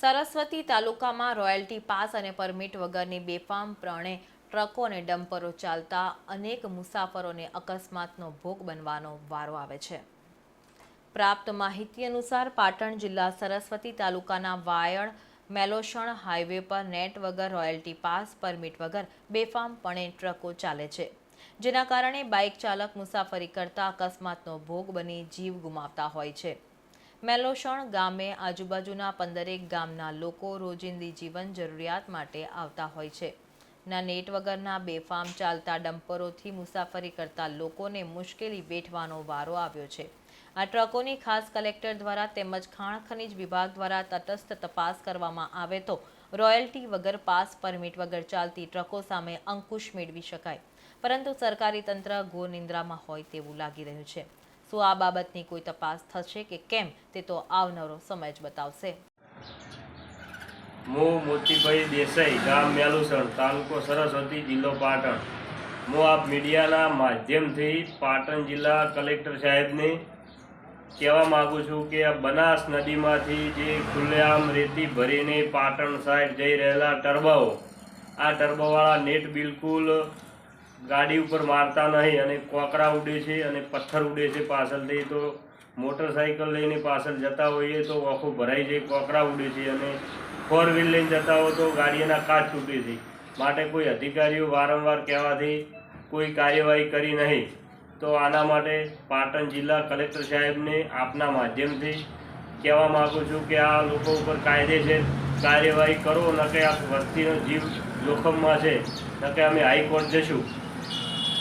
સરસ્વતી તાલુકામાં royalty pass અને permit વગરની બેફામ પ્રણે ટ્રકો અને ડમ્પરો ચાલતા અનેક મુસાફરોને અકસ્માતનો ભોગ બનવાનો વારો આવે છે. પ્રાપ્ત માહિતી અનુસાર પાટણ જિલ્લા સરસ્વતી તાલુકાના વાયણ મેલોસણ હાઈવે પર નેટ વગર રોયલ્ટી પાસ, પરમિટ વગર બેફામપણે ટ્રકો ચાલે છે. જેના કારણે બાઇક ચાલક મુસાફરી કરતા અકસ્માતનો ભોગ બની જીવ ગુમાવતા હોય છે. મેલોસણ ગામે આજુબાજુના પંદરેક ગામના લોકો રોજિંદી જીવન જરૂરિયાત માટે આવતા હોય છે. ના નેટ વગરના બેફામ ચાલતા ડમ્પરોથી મુસાફરી કરતા લોકોને મુશ્કેલી વેઠવાનો વારો આવ્યો છે. આ ટ્રકોની ખાસ કલેક્ટર દ્વારા તેમજ ખાણ ખનીજ વિભાગ દ્વારા તટસ્થ તપાસ કરવામાં આવે તો રોયલ્ટી વગર પાસ પરમિટ વગર ચાલતી ટ્રકો સામે અંકુશ મેળવી શકાય. પરંતુ સરકારી તંત્ર ગોનિંદ્રામાં હોય તેવું લાગી રહ્યું છે. શું આ બાબતની કોઈ તપાસ થશે કે કેમ તે તો આવનારો સમય જ બતાવશે. હું મોતીભાઈ દેસાઈ, ગામ મેલુસણ, તાલુકો સરસ્વતી, જિલ્લો પાટણ. હું આપ મીડિયાના માધ્યમથી પાટણ જિલ્લા કલેક્ટર સાહેબને કહેવા માગું છું કે બનાસ નદીમાંથી જે ખુલ્લેઆમ રેતી ભરીને પાટણ સાઈડ જઈ રહેલા ટર્બાઓ આ ટર્બાવાળા નેટ બિલકુલ ગાડી ઉપર મારતા નહીં અને કોકરા ઉડે છે અને પથ્થર ઉડે છે પાછળથી. તો મોટરસાઇકલ લઈને પાછળ જતા હોઈએ તો આખું ભરાઈ જાય, કોકરા ઉડે છે અને ફોર વ્હીલ લઈને જતા હો તો ગાડીના કાચ તૂટે છે. માટે કોઈ અધિકારીઓ વારંવાર કહેવાથી કોઈ કાર્યવાહી કરી નહીં. તો આના માટે પાટણ જિલ્લા કલેક્ટર સાહેબને આપના માધ્યમથી કહેવા માગું છું કે આ લોકો ઉપર કાયદેસર કાર્યવાહી કરો, ન કે આ વસ્તીનો જીવ જોખમમાં છે, ન કે અમે હાઈકોર્ટ જશું.